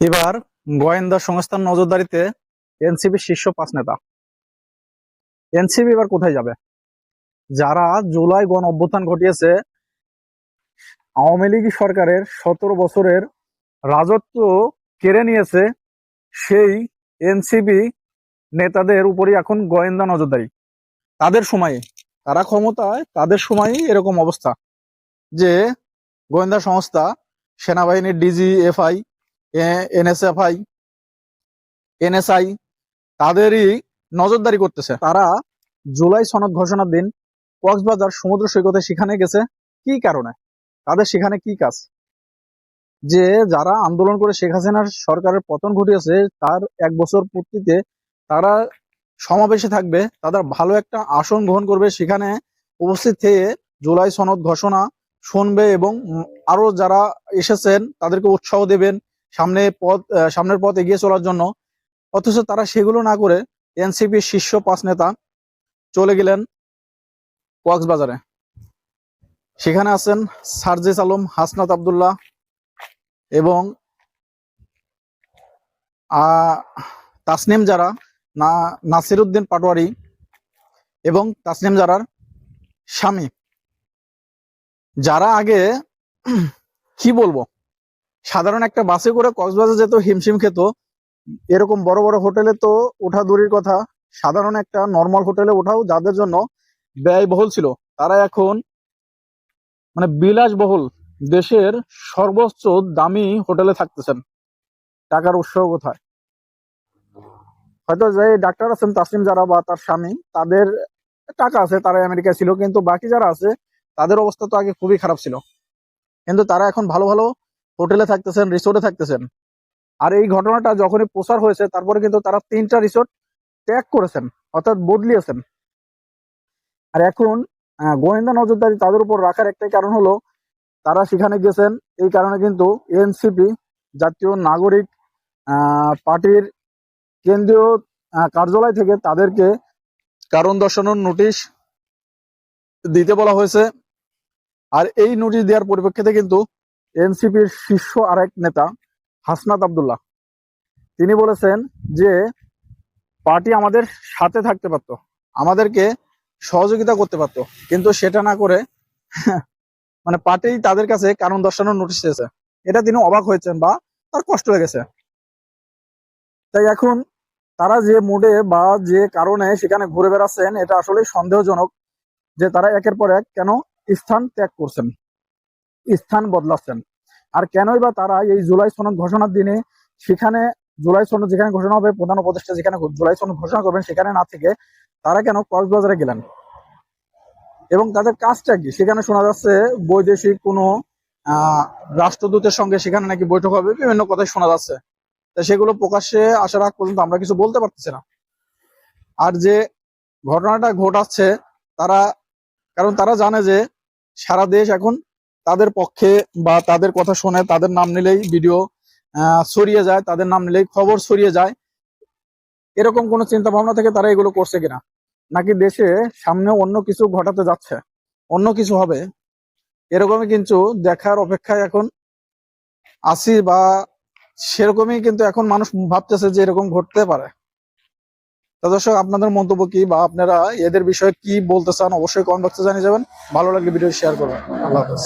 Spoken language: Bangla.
এবার গোয়েন্দা সংস্থার নজরদারিতে এনসিপি শীর্ষ পাঁচ নেতা। এনসিবি এবার কোথায় যাবে? যারা জুলাই গণ অভ্যুত্থান ঘটিয়েছে, আওয়ামী লীগ সরকারের সতেরো বছরের রাজত্ব কেড়ে নিয়েছে, সেই এনসিবি নেতাদের উপরই এখন গোয়েন্দা নজরদারি। তাদের সময়ে, তারা ক্ষমতায়, তাদের সময়ই এরকম অবস্থা যে গোয়েন্দা সংস্থা, সেনাবাহিনীর ডিজিএফআই এনএসএফআই এনএসআই তাদেরই নজরদারি করতেছে। তারা জুলাই সনদ ঘোষণার দিন কক্সবাজার সমুদ্র সৈকতে সেখানে গেছে। কি কারণে? তাদের সেখানে কি কাজ? যে যারা আন্দোলন করে শেখ হাসিনার সরকারের পতন ঘটিয়েছে, তার এক বছর পূর্তিতে তারা সমাবেশে থাকবে, তাদের ভালো একটা আসন গ্রহণ করবে, সেখানে উপস্থিত থেকে জুলাই সনদ ঘোষণা শুনবে এবং আরও যারা এসেছেন, তাদেরকে উৎসাহ দেবেন। সামনে পথ সামনের পথ এগিয়ে চলার জন্য। অথচ তারা সেগুলো না করে এনসিপির শীর্ষ পাঁচ নেতা চলে গেলেন কক্সবাজারে। সেখানে আছেন সার্জিস আলম, হাসনাত আবদুল্লাহ এবং তাসনিম যারা না, নাসিরুদ্দিন পাটোয়ারি এবং তাসনিম জারার স্বামী। যারা আগে, কি বলব? সাধারণ একটা বাসে করে কক্সবাজার যেত, হিমশিম খেত। এরকম বড় বড় হোটেলে তো ওঠা দূরের কথা। সাধারণ একটা নর্মাল হোটেলে ওঠাও যাদের জন্য ব্যয়বহুল ছিল। তারা এখন মানে বিলাসবহুল দেশের সর্বোচ্চ দামি হোটেলে থাকতেছেন। টাকার উৎস কোথায়? হয়তো যে ডাক্তার আছেন, তাসলিম যারা বা তার স্বামী, তাদের টাকা আছে তারা আমেরিকায় ছিল। কিন্তু বাকি যারা আছে, তাদের অবস্থা তো আগে খুবই খারাপ ছিল। কিন্তু তারা এখন ভালো ভালো হোটেলে থাকতেছেন রিসোর্টে থাকতেছেন। আর এই ঘটনাটা যখনই প্রচার হয়েছে, তারপরে কিন্তু তারা তিনটা রিসোর্ট ত্যাগ করেছেন, অর্থাৎ বদলিয়েছেন। আর এখন গোয়েন্দা নজরদারি তাদের উপর রাখার একটাই কারণ হলো, তারা সেখানে গেছেন, এই কারণে কিন্তু এনসিপি, জাতীয় নাগরিক পার্টির কেন্দ্রীয় কার্যালয় থেকে তাদেরকে কারণ দর্শানোর নোটিশ দিতে বলা হয়েছে। আর এই নোটিশ দেওয়ার পরিপ্রেক্ষিতে কিন্তু এনসিপির শীর্ষ আরেক নেতা হাসনাত আবদুল্লাহ। তিনি বলেছেন যে, পার্টি আমাদের সাথে থাকতে পারত, আমাদেরকে সহযোগিতা করতে পারত, কিন্তু সেটা না করে মানে পার্টি তাদের কাছে কারণ দর্শানোর নোটিশ দিয়েছে। এটা তিনি অবাক হয়েছেন বা তার কষ্ট লেগেছে। তাই এখন তারা যে মুডে বা যে কারণে সেখানে ঘুরে বেড়াচ্ছেন, এটা আসলে সন্দেহজনক যে তারা একের পর এক কেন স্থান ত্যাগ করছেন। স্থান বদলাচ্ছেন। আর কেনই বা তারা এই জুলাই সনদ ঘোষণার দিনে সেখানে জুলাই সনদ যেখানে ঘোষণা হবে, প্রধান উপদেষ্টা যেখানে জুলাই সনদ ঘোষণা করবেন, সেখানে না থেকে তারা কেন কক্সবাজারে গেলেন? এবং তাদের কাজটা কি? সেখানে শোনা যাচ্ছে বৈদেশিক কোনো রাষ্ট্রদূতের সঙ্গে সেখানে নাকি বৈঠক হবে, বিভিন্ন কথাই শোনা যাচ্ছে। তা সেগুলো প্রকাশ্যে আসার আগ পর্যন্ত আমরা কিছু বলতে পারতেছি না। আর যে ঘটনাটা ঘটাচ্ছে, তারা কারণ তারা জানে যে সারা দেশ এখন তাদের পক্ষে বা তাদের কথা শুনে তাদের নাম নিলেই ভিডিও ছড়িয়ে যায়, তাদের নাম নিলেই খবর ছড়িয়ে যায়। এরকম কোনো চিন্তা ভাবনা থেকে তারা এগুলো করছে কিনা? নাকি দেশে সামনে অন্য কিছু ঘটাতে যাচ্ছে? অন্য কিছু হবে? এরকমই কিন্তু দেখার অপেক্ষায় এখন আছি বা সেরকমই কিন্তু এখন মানুষ ভাবতেছে যে এরকম ঘটতে পারে। তো দর্শক, আপনাদের মন্তব্য কি বা আপনারা এদের বিষয়ে কি বলতে চান অবশ্যই কমেন্ট বক্সে জানিয়ে যাবেন। ভালো লাগলে ভিডিও শেয়ার করবেন। আল্লাহ হাফেজ।